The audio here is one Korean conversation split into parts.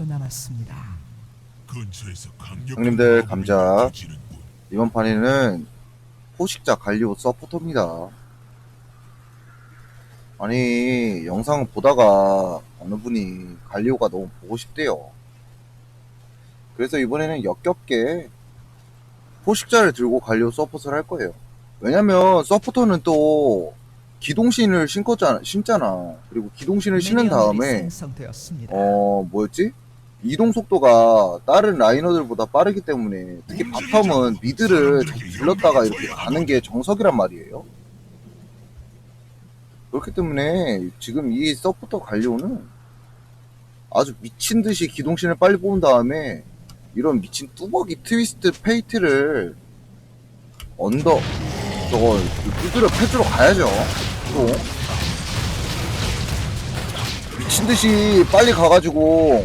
초 남았습니다. 근처에서 강력 형님들, 감자. 이번 판에는 포식자 갈리오 서포터입니다. 아니 영상 보다가 어느 분이 갈리오가 너무 보고 싶대요. 그래서 이번에는 역겹게 포식자를 들고 갈리오 서포트를 할 거예요. 왜냐면 서포터는 또 기동신을 신거잖아, 신잖아. 그리고 기동신을 신은 다음에. 어 뭐였지? 이동 속도가 다른 라이너들보다 빠르기 때문에 특히 바텀은 미드를 자꾸 불렀다가 이렇게 가는 게 정석이란 말이에요. 그렇기 때문에 지금 이 서포터 갈리오는 아주 미친 듯이 기동신을 빨리 뽑은 다음에 이런 미친 뚜벅이 트위스트 페이트를 언더 저거 두드려 패주러 가야죠. 또 미친 듯이 빨리 가가지고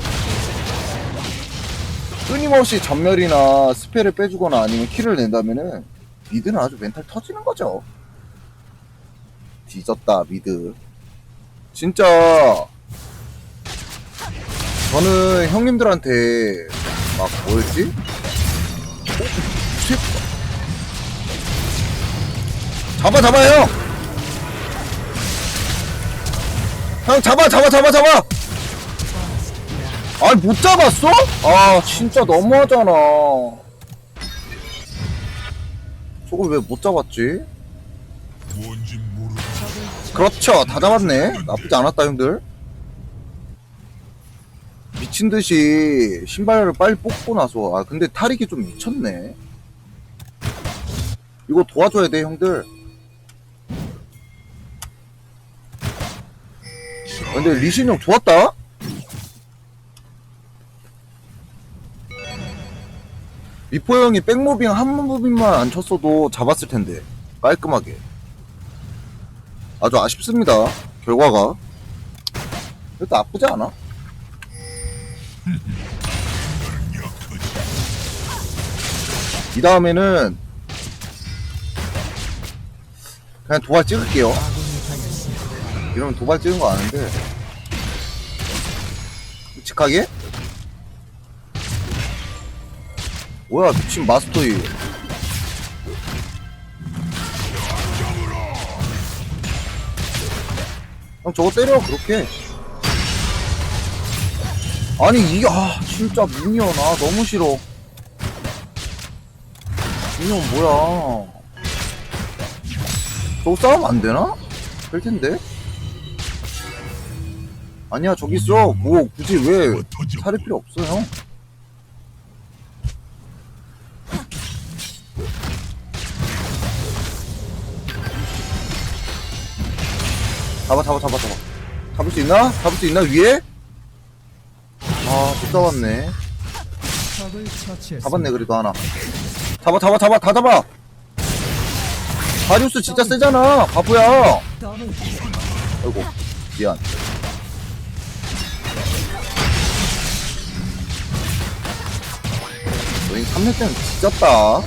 끊임없이 전멸이나 스펠을 빼주거나 아니면 킬을 낸다면은 미드는 아주 멘탈 터지는 거죠. 뒤졌다 미드. 진짜 저는 형님들한테 막 뭐였지? 어? 씨. 잡아 잡아 형. 형 잡아 잡아 잡아 잡아. 아니 못 잡았어? 아 진짜 너무하잖아. 저걸 왜 못 잡았지? 그렇죠. 다 잡았네. 나쁘지 않았다 형들. 미친듯이 신발을 빨리 뽑고 나서 아 근데 탈익이 좀 미쳤네. 이거 도와줘야 돼 형들. 근데 리신 형 좋았다 미포 형이 백무빙 한 무빙만 안 쳤어도 잡았을 텐데 깔끔하게 아주 아쉽습니다 결과가 그래도 나쁘지 않아 이 다음에는 그냥 도발 찍을게요. 이러면 도발 찍은 거 아는데 묵직하게? 뭐야 미친 마스터이. 형 저거 때려 그렇게. 아니 이게 아 진짜 미니언 아 너무 싫어. 미니언 뭐야? 저거 싸우면 안 되나? 될 텐데? 아니야 저기 있어. 뭐 굳이 왜 살릴 필요 없어요 잡아 잡아 잡아 잡아 잡을 수 있나? 잡을 수 있나 위에? 아못 잡았네. 잡았네 그래도 하나 잡아 잡아 잡아 다 잡아 다리우스 진짜 세잖아 바보야. 아이고 미안 너희 3년 때는 뒤졌다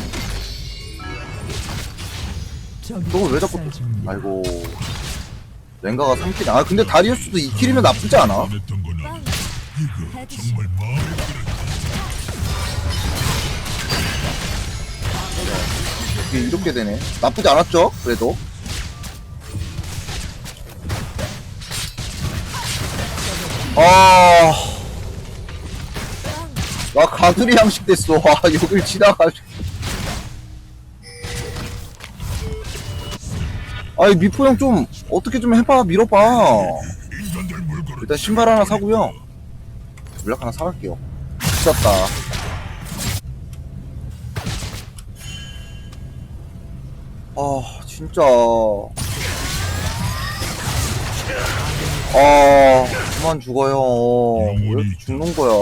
적이 저걸 왜 자꾸. 아이고 랭가가 3킬 아 근데 다리우스도 2킬이면 나쁘지 않아. 이게 이렇게 되네. 나쁘지 않았죠 그래도? 아... 나 가두리 양식 됐어. 아 여길 지나가지고 아이 미포 형 좀 어떻게 좀 해봐 밀어봐. 일단 신발 하나 사고요. 물약 하나 사갈게요. 미쳤다. 아 진짜. 아 그만 죽어요. 왜 이렇게 죽는 거야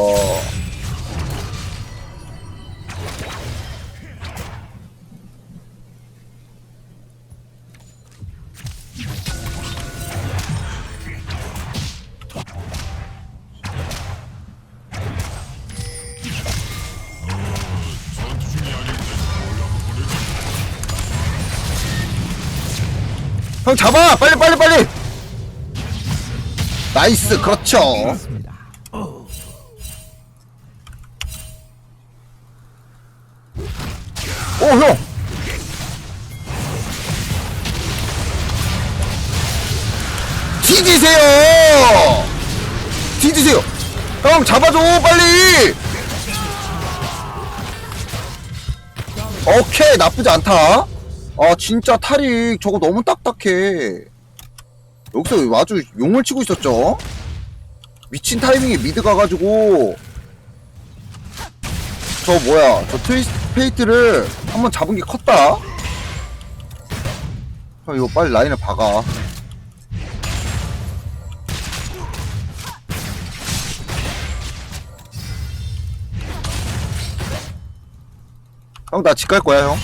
형 잡아! 빨리 빨리 빨리! 나이스 그렇죠. 오형! 뒤지세요! 뒤지세요! 형 잡아줘 빨리! 오케이 나쁘지 않다. 아, 진짜 탈익, 저거 너무 딱딱해. 여기서 아주 용을 치고 있었죠? 미친 타이밍에 미드 가가지고, 저 뭐야, 저 트위스트 페이트를 한번 잡은 게 컸다? 형, 이거 빨리 라인을 박아. 형, 나 집 갈 거야, 형.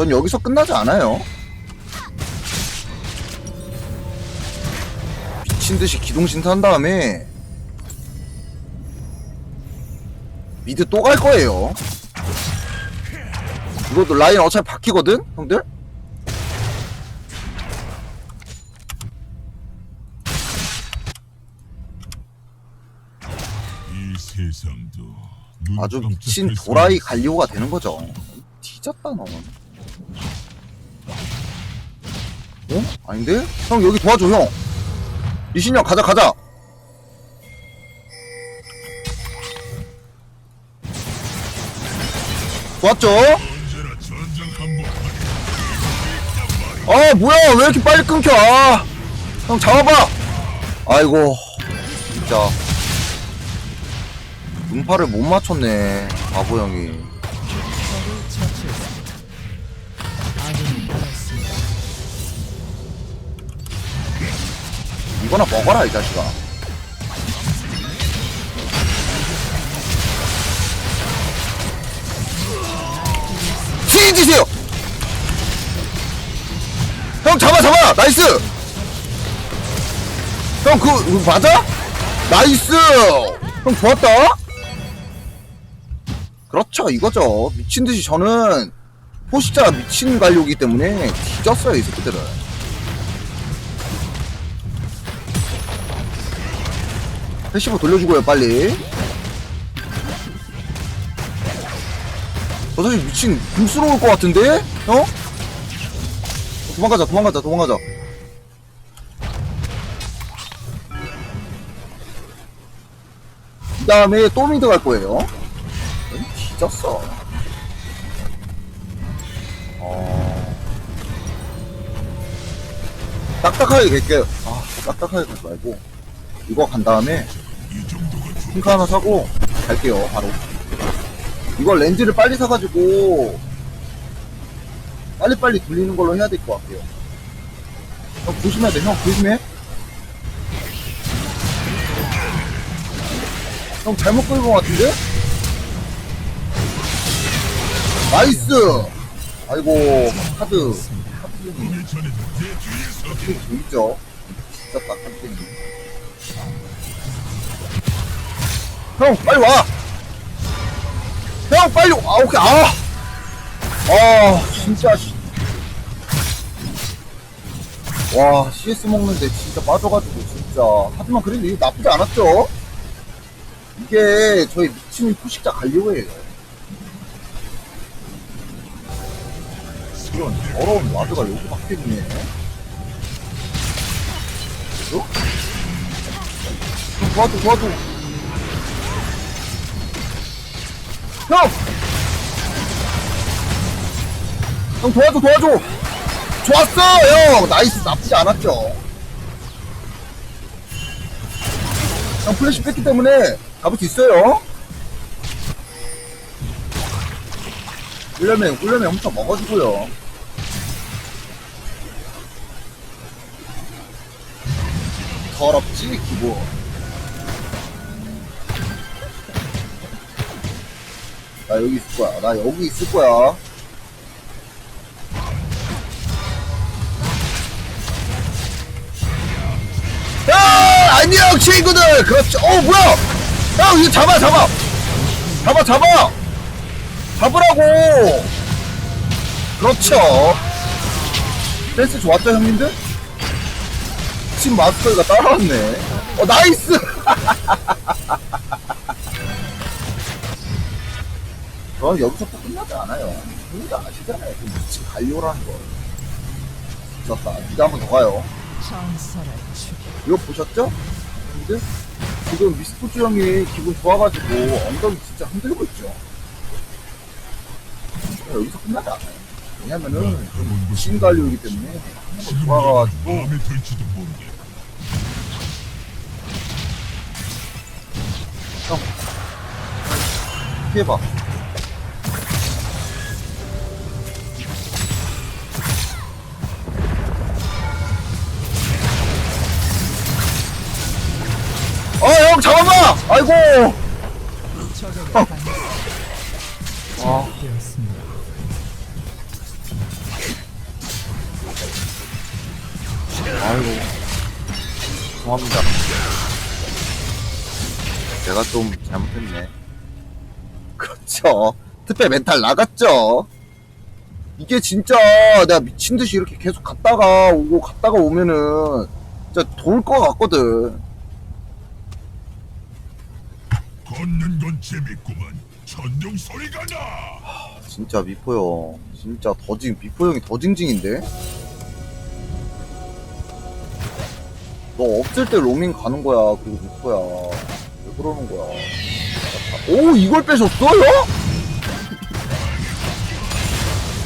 전 여기서 끝나지 않아요. 미친 듯이 기동신 한 다음에 미드 또 갈 거예요. 이것도 라인 어차피 바뀌거든, 형들? 아주 미친 수 도라이. 갈리오가 되는 거죠. 뒤졌다, 너는. 어? 아닌데? 형, 여기 도와줘, 형. 형, 가자, 가자. 좋았죠? 아, 뭐야, 왜 이렇게 빨리 끊겨, 아. 형, 잡아봐. 아이고, 진짜. 음파를 못 맞췄네, 바보 형이. 이거나 먹어라 이 자식아. 치즈세요! 형 잡아 잡아! 나이스! 형 그거 그거 맞아? 나이스! 형 좋았다. 그렇죠 이거죠. 미친듯이 저는 포시자 미친 관료기 때문에 뒤졌어요 이 새끼들은 패시브 돌려주고요 빨리. 저 사실 미친 궁스러울 것 같은데? 어? 도망가자 도망가자 도망가자. 그 다음에 또 미드 갈 거예요. 응, 뒤졌어. 어... 딱딱하게 갈게요. 아 딱딱하게 가지 말고 이거 간 다음에 좀 핑크 하나 사고 갈게요 바로. 이거 렌즈를 빨리 사가지고 빨리빨리 돌리는 걸로 해야 될 것 같아요. 형 조심해야 돼형 조심해. 형 잘못 끌은 것 같은데? 나이스! 아이고 카드. 카드. 재밌죠? 진짜 딱한 땡 형 빨리 와! 형 빨리 와! 아 오케이 아! 아 진짜 씨. 와 CS 먹는데 진짜 빠져가지고 진짜 하지만 그래도 이게 나쁘지 않았죠? 이게 저희 미친 포식자 관료예요 이런 더러운 와드가 여기 박혀있네 어? 형 도와줘 도와줘 형! 형 도와줘 도와줘! 좋았어 형! 나이스 나쁘지 않았죠? 형 플래시 뺐기 때문에 잡을 수 있어요. 꿀려면 꿀려면 엄청 먹어주고요. 더럽지 기본 나 여기 있을 거야. 나 여기 있을 거야. 야 안녕 친구들! 그렇죠 어 뭐야? 야 이거 잡아 잡아! 잡아 잡아! 잡으라고! 그렇죠. 댄스 좋았죠 형님들? 팀 마스터가 따라왔네. 어 나이스 저 여기서 또 끝나지 않아요. 우리가 아시잖아요. 그 미친 갈리오라는 거. 미쳤다. 이제 한번 더 가요. 이거 보셨죠? 근데 지금 미스포츠 형이 기분 좋아가지고 엉덩이 진짜 흔들고 있죠. 여기서 끝나지 않아요. 왜냐면은 좀 신갈리오이기 때문에 지금 좋아가지고 마음에 들지도 모르게. 피해봐. 어, 형, 잠깐만! 아이고! 어. 아, 되었습니다. 아이고. 죄송합니다. 제가 좀 잘못했네. 그렇죠. 특배 멘탈 나갔죠? 이게 진짜 내가 미친 듯이 이렇게 계속 갔다가 오고 갔다가 오면은 진짜 돌 것 같거든. 걷는 건 재밌구만. 전용 소리가 나. 진짜 미포 형. 진짜 더징, 미포 형이 더 징징인데? 너 없을 때 로밍 가는 거야. 그리고 미포야. 왜 그러는 거야. 오, 이걸 뺏었어요?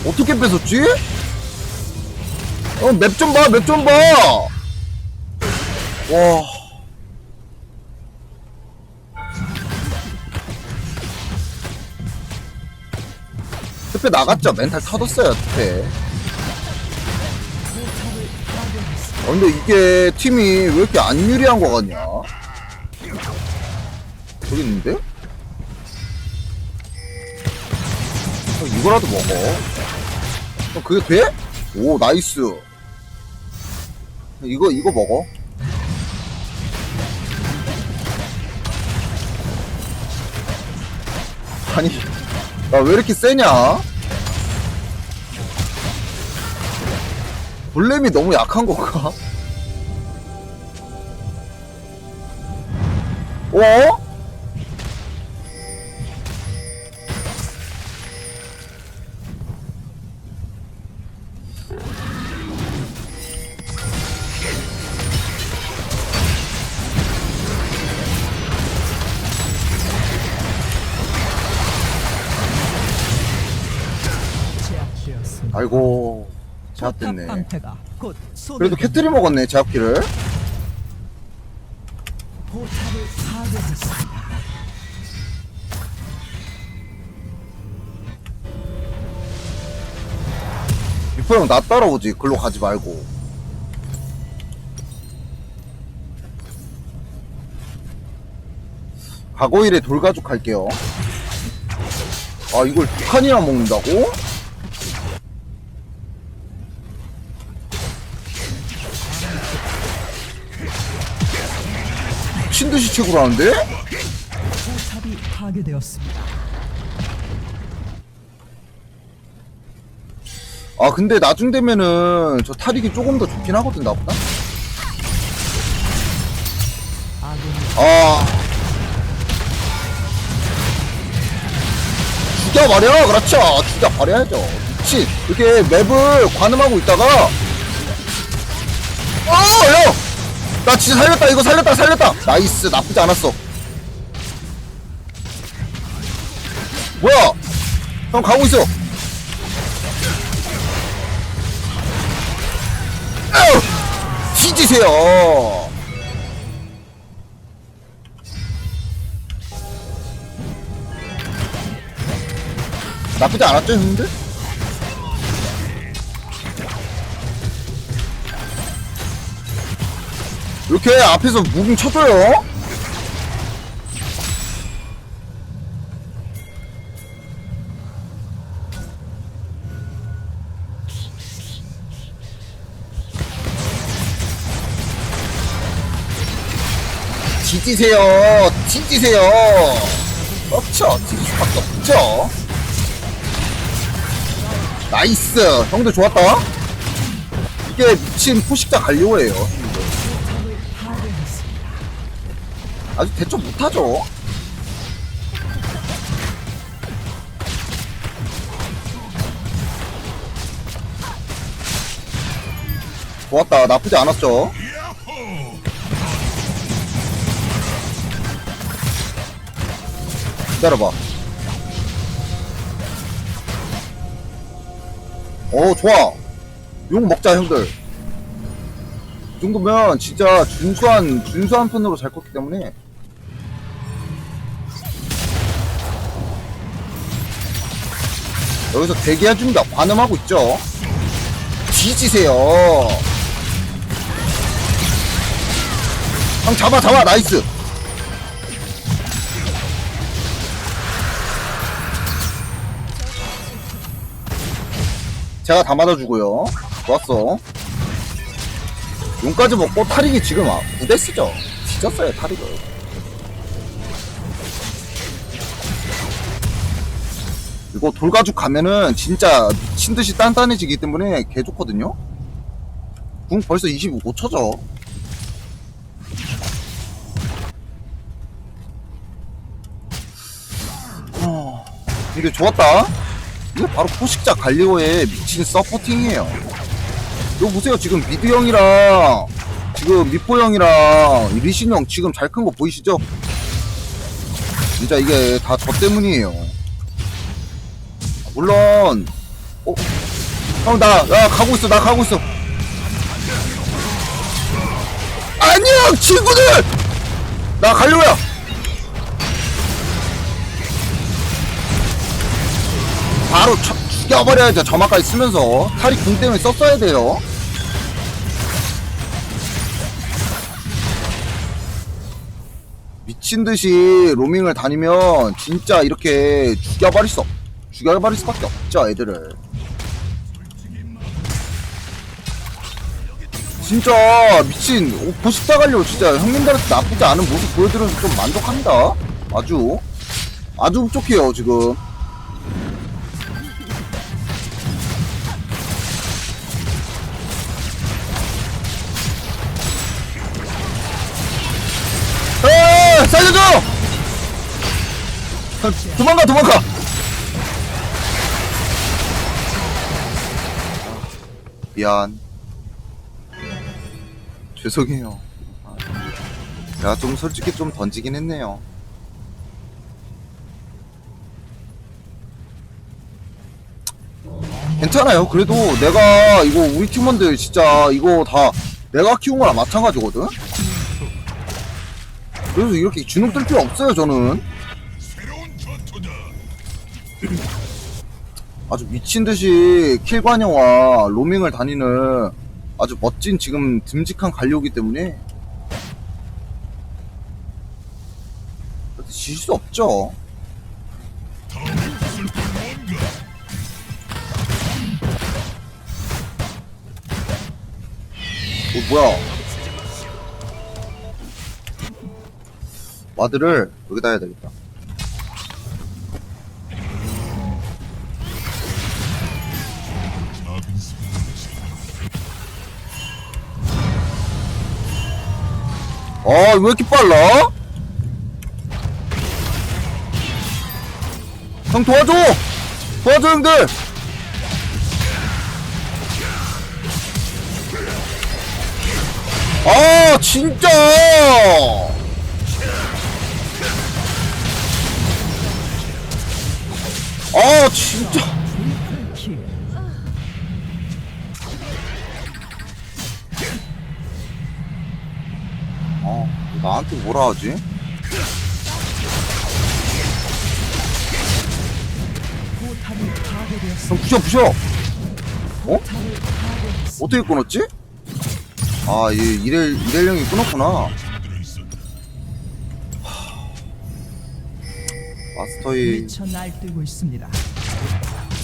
어떻게 뺏었지? 어, 맵 좀 봐, 맵 좀 봐! 와. 특배 나갔죠? 멘탈 터졌어요, 파괴했습니다. 아, 근데 이게 팀이 왜 이렇게 안 유리한 거 같냐? 저기 있는데? 어, 이거라도 먹어. 어, 그게 돼? 오, 나이스. 이거, 이거 먹어. 아니, 나 왜 이렇게 세냐? 볼렘이 너무 약한 건가? 어? 아이고 방패가 곧 그래도 캐트리 먹었네 제압기를. 포탑을 파괴했습니다. 미포 형나 따라오지. 글로 가지 말고. 과거일에 돌가죽 할게요. 아 이걸 두 칸이나 먹는다고? 미친 듯이 채굴 하는데? 포탑이 파괴되었습니다. 아 근데 나중 되면은 저 탈익이 조금 더 좋긴 하거든 나보다? 아군이 아. 죽여버려 그렇죠. 죽여버려야죠. 미친. 이렇게 맵을 관음하고 있다가 어형 나 진짜 살렸다 이거 살렸다 살렸다. 나이스 나쁘지 않았어. 뭐야? 형 가고 있어. 뒤지세요. 나쁘지 않았죠, 형님들? 이렇게 앞에서 무빙 쳐줘요. 뒤지세요. 뒤지세요. 그렇죠. 뒤질 수밖에 없죠. 나이스 형들 좋았다 이게 미친 포식자 갈리오예요 아주 대처 못하죠? 좋았다 나쁘지 않았죠? 기다려봐 어 좋아 욕 먹자, 형들 이 정도면 진짜 준수한 준수한 편으로 잘 컸기 때문에 여기서 대기해준 게 관음하고 있죠. 뒤지세요. 형 잡아, 잡아, 나이스. 제가 다 맞아주고요. 좋았어. 용까지 먹고 타릭이 지금 아, 무대 쓰죠. 뒤졌어요, 타릭을. 이거 돌가죽 가면은 진짜 미친듯이 단단해지기 때문에 개 좋거든요? 궁 벌써 25초죠? 어, 근데 좋았다. 이게 바로 포식자 갈리오의 미친 서포팅이에요. 이거 보세요. 지금 미드 형이랑 지금 미포 형이랑 리신 형 지금 잘 큰 거 보이시죠? 진짜 이게 다 저 때문이에요. 물론 어? 형, 나, 나 가고 있어, 나 가고 있어. 안녕, 친구들! 나 갈려야! 바로 쳐, 죽여버려야죠, 저만까지 쓰면서. 탈이 궁 때문에 썼어야 돼요. 미친듯이 로밍을 다니면 진짜 이렇게 죽여버릴 수, 없- 죽여버릴 수밖에 없죠, 애들을. 진짜 미친 오, 보식다 가려고 진짜 형님들한테 나쁘지 않은 모습 보여드려서 좀 만족합니다. 아주. 아주 흡족해요 지금. 에 살려줘! 아, 도망가 도망가 미안 죄송해요. 아, 제가 좀 솔직히 좀 던지긴 했네요. 괜찮아요. 그래도 내가 이거 우리 팀원들 진짜 이거 다 내가 키운 거랑 마찬가지거든? 그래서 이렇게 주눅 들 필요 없어요, 저는. 아주 미친 듯이 킬관여와 로밍을 다니는 아주 멋진 지금 듬직한 관료이기 때문에 지실 수 없죠. 어, 뭐야? 와드를 여기다 해야 되겠다. 아, 왜 이렇게 빨라? 형 도와줘! 도와줘, 형들! 아, 진짜! 아, 진짜! 나한테 뭐라 하지? 형 부셔, 부셔! 파괴했습니다. 어떻게 끊었지? 아, 얘 이렐, 이렐령이 끊었구나. 들어있었다. 마스터이.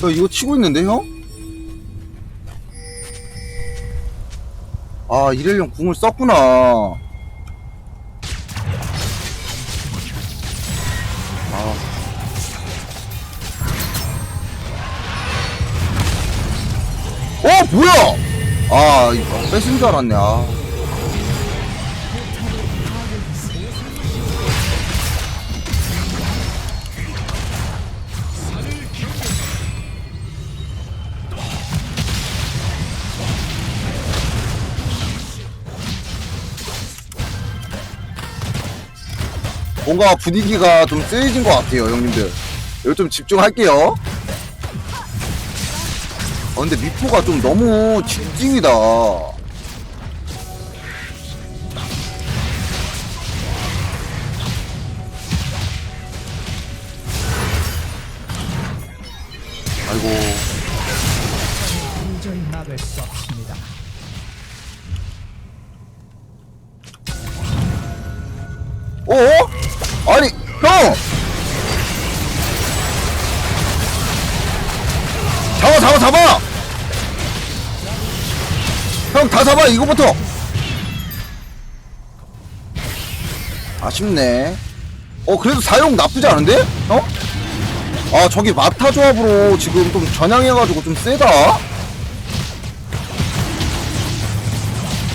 저 이거 치고 있는데, 형? 아, 이렐령 궁을 썼구나. 뭐야? 아, 이거 뺏은 줄 알았네, 아. 뭔가 분위기가 좀 세해진 것 같아요, 형님들. 여기 좀 집중할게요. 아, 근데 미포가 좀 너무 집중이다. 아이고. 잡아, 이거부터! 아쉽네. 어, 그래도 사용 나쁘지 않은데? 어? 아, 저기 마타 조합으로 지금 좀 전향해가지고 좀 세다?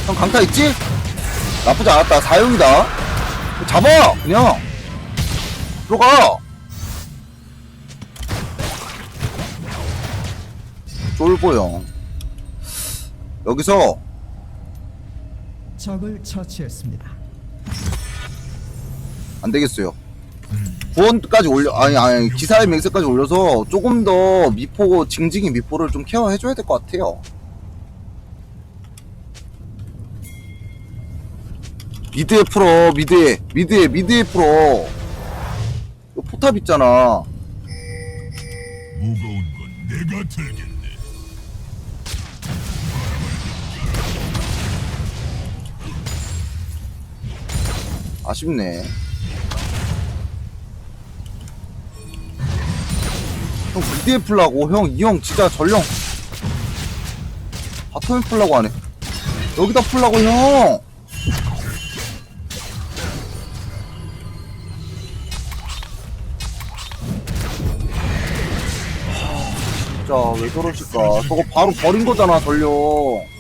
형, 강타 있지? 나쁘지 않았다. 사용이다. 잡아! 그냥! 들어가! 쫄보형. 여기서, 적을 처치했습니다. 안 되겠어요. 구원까지 올려, 아니, 아니, 기사의 맹세까지 올려서 조금 더 미포, 징징이 미포를 좀 케어해 줘야 될 것 같아요. 미드에 풀어, 미드에, 미드에, 미드에 풀어. 포탑 있잖아. 무거운 건 내가 들 아쉽네. 형 미드에 풀라고 형 이 형 진짜 전령 바텀에 풀라고 하네. 여기다 풀라고 형. 하, 진짜 왜 저러실까? 저거 바로 버린 거잖아 전령.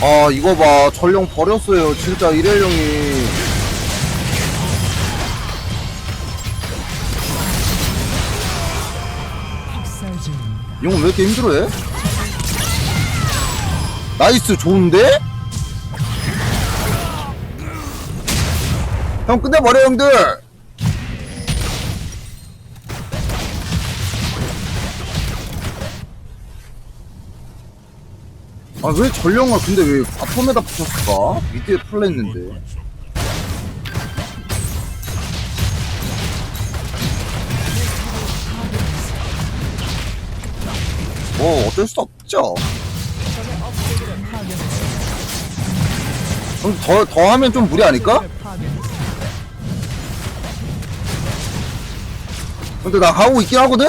아 이거 봐 전령 버렸어요 진짜 이래령이 학살 중입니다. 이 형은 왜 이렇게 힘들어해? 나이스 좋은데? 형 끝내버려 형들 아 왜 전령을 근데 왜 바텀에다 붙였을까? 미드에 풀랬는데 뭐 어쩔 수 없죠 그럼 더, 더 하면 좀 무리 아닐까? 근데 나 가고 있긴 하거든?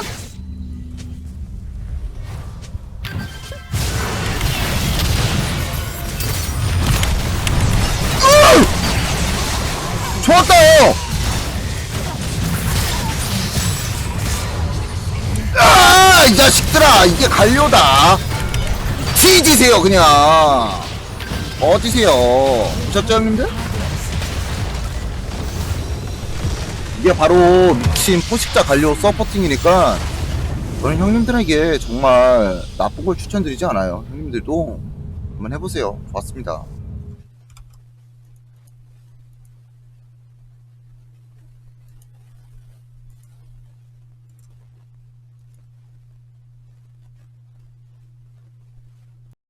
자식들아 이게 갈려다 뒤지세요 그냥 어디세요 미쳤죠 형님들? 이게 바로 미친 포식자 관료 서포팅이니까 저는 형님들에게 정말 나쁜 걸 추천드리지 않아요. 형님들도 한번 해보세요. 좋았습니다.